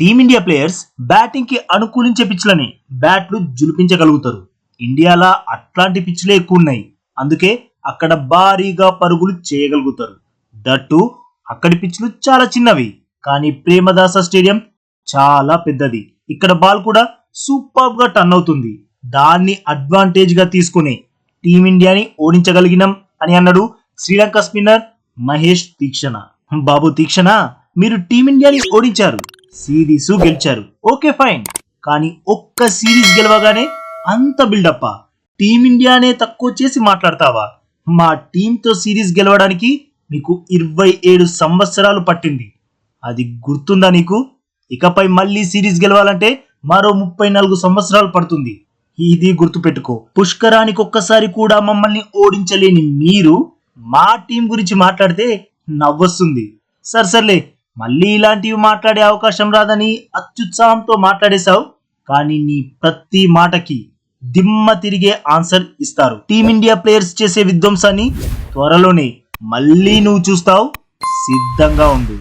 Team India players బ్యాటింగ్కి అనుకూలించే పిచ్లని బ్యాట్లు జులిపించగలుగుతారు. ఇండియాలో అట్లాంటి పిచ్లే ఎక్కువ ఉన్నాయి అందుకే అక్కడ భారీగా పరుగులు చేయగలుగుతారు. దట్టు అక్కడి పిచ్లు చాలా చిన్నవి కానీ ప్రేమదాస స్టేడియం చాలా పెద్దది. ఇక్కడ బాల్ కూడా సూపర్గా టర్న్ అవుతుంది. దాన్ని అడ్వాంటేజ్గా తీసుకుని టీమిండియాని ఓడించగలిగినాం అని అన్నాడు శ్రీలంక స్పిన్నర్ మహేష్ తీక్షణ. బాబు తీక్షణ మీరు టీమిండియాని ఓడించారు. సిరీస్ గెలిచారు. Okay fine. కానీ ఒక్క సిరీస్ గెలవగానే అంత బిల్డప్పా టీమిండియానే తక్కువ చేసి మాట్లాడతావా? మా టీంతో సిరీస్ గెలవడానికి మీకు ఇరవై ఏడు సంవత్సరాలు పట్టింది. అది గుర్తుందా నీకు? ఇకపై మళ్ళీ సిరీస్ గెలవాలంటే మరో ముప్పై నాలుగు సంవత్సరాలు పడుతుంది. ఇది గుర్తుపెట్టుకో. పుష్కరానికి ఒక్కసారి కూడా మమ్మల్ని ఓడించలేని మీరు మా టీం గురించి మాట్లాడితే నవ్వొస్తుంది. సరే సర్లే. మళ్ళీ ఇలాంటివి మాట్లాడే అవకాశం రాదని అత్యుత్సాహంతో మాట్లాడేశావు. కానీ నీ ప్రతి మాటకి దిమ్మ తిరిగే ఆన్సర్ ఇస్తారు. టీమిండియా ప్లేయర్స్ చేసే విధ్వంసాన్ని త్వరలోనే మళ్ళీ నువ్వు చూస్తావు. సిద్ధంగా ఉండు.